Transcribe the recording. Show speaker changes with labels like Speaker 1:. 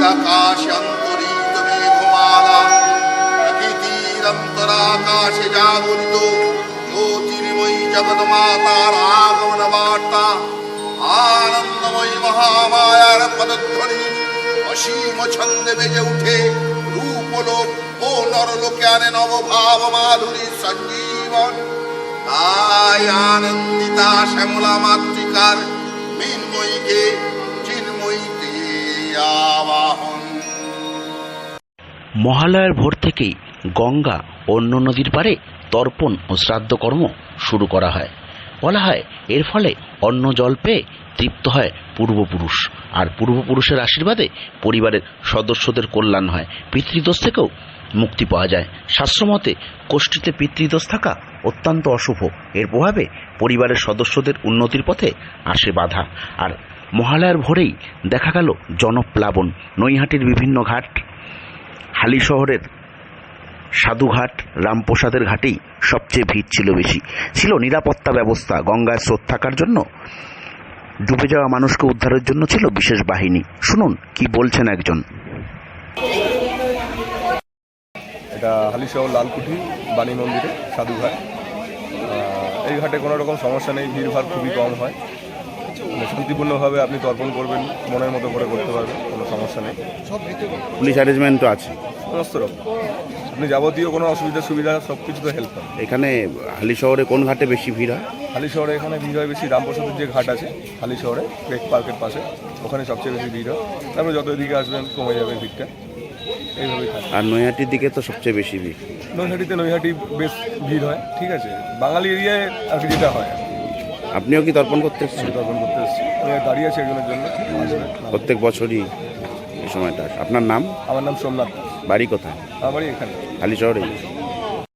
Speaker 1: বহিরাকাশান্তরিত মেঘমালা প্রকৃতিরন্তরাকাশে জাগরিত জ্যোতির্ময়ী জগন্মাতার আগমন বার্তা আনন্দময়ী মহামায়ার পদধ্বনি অসীম ছন্দে বেজে উঠে রূপলোক ও নরলোকে আনে নবভাব মাধুরী সঞ্জীবন তাই আনন্দিতা শ্যামলা মাতৃকার মৃন্ময়ীকে
Speaker 2: মহালয়ার ভোর থেকেই গঙ্গা অন্য নদীর পারে তর্পণ ও শ্রাদ্ধ কর্ম শুরু করা হয়। বলা হয়, এর ফলে অন্ন জল পেয়ে তৃপ্ত হয় পূর্বপুরুষ। আর পূর্বপুরুষের আশীর্বাদে পরিবারের সদস্যদের কল্যাণ হয়। পিতৃদোষ থেকেও মুক্তি পাওয়া যায়। শাস্ত্রমতে, কোষ্ঠীতে পিতৃদোষ থাকা অত্যন্ত অশুভ। এর প্রভাবে পরিবারের সদস্যদের উন্নতির পথে আসে বাধা। আর মহালয়ার ভোরেই দেখা গেল জনপ্লাবন। নৈহাটির বিভিন্ন ঘাট হালি শহরের সাধুঘাট, রামপ্রসাদের ঘাটেই সবচেয়ে ভিড় ছিল বেশি। ছিল নিরাপত্তা ব্যবস্থা গঙ্গায় স্রোত থাকার জন্য। ডুবে যাওয়া মানুষকে উদ্ধারের জন্য ছিল বিশেষ বাহিনী। শুনুন, কি বলছেন একজন।
Speaker 3: এটা হালিশহর লালকুঠি, বাণী মন্দিরে, সাধুঘাট। এই ঘাটে কোনো রকম সমস্যা নেই ভিড় ভিড়ভাড় খুবই কম হয়। শান্তিপূর্ণভাবে আপনি তর্পণ করবেন মনের মতো করে করতে পারবেন কোনো সমস্যা নেই।
Speaker 4: পুলিশ অ্যারেঞ্জমেন্টও আছে।
Speaker 3: সমস্ত রকম। আপনি যাবতীয় কোনো অসুবিধা সুবিধা সব কিছু তো হেল্প পাবেন।
Speaker 4: এখানে হালি শহরে কোন ঘাটে বেশি ভিড় হয়?
Speaker 3: হালি শহরে এখানে ভিড় হয় বেশি রামপ্রসাদের যে ঘাট আছে হালি শহরে ব্রেক পার্কের পাশে। ওখানে সবচেয়ে বেশি ভিড় হয়। তারপরে যত এদিকে আসবেন কমে যাবে ভিড়টা। এইভাবেই থাকে।
Speaker 4: আর নৈহাটির দিকে তো সবচেয়ে বেশি ভিড়।
Speaker 3: নৈহাটিতে নৈহাটি বেশ ভিড় হয় ঠিক আছে? বাঙালি এরিয়ায় আর কি যেটা হয়
Speaker 4: আপনিও কি তর্পণ করতে এসেছেন?
Speaker 3: তর্পণ করতে এসেছি। দাঁড়িয়ে আছে একজনের জন্য।
Speaker 4: প্রত্যেক বছরই এই সময়টা। আপনার নাম?
Speaker 3: আমার নাম সোমনাথ
Speaker 4: বাড়ি কোথায়?
Speaker 3: আমার বাড়ি এখানে।
Speaker 4: হালি শহরে?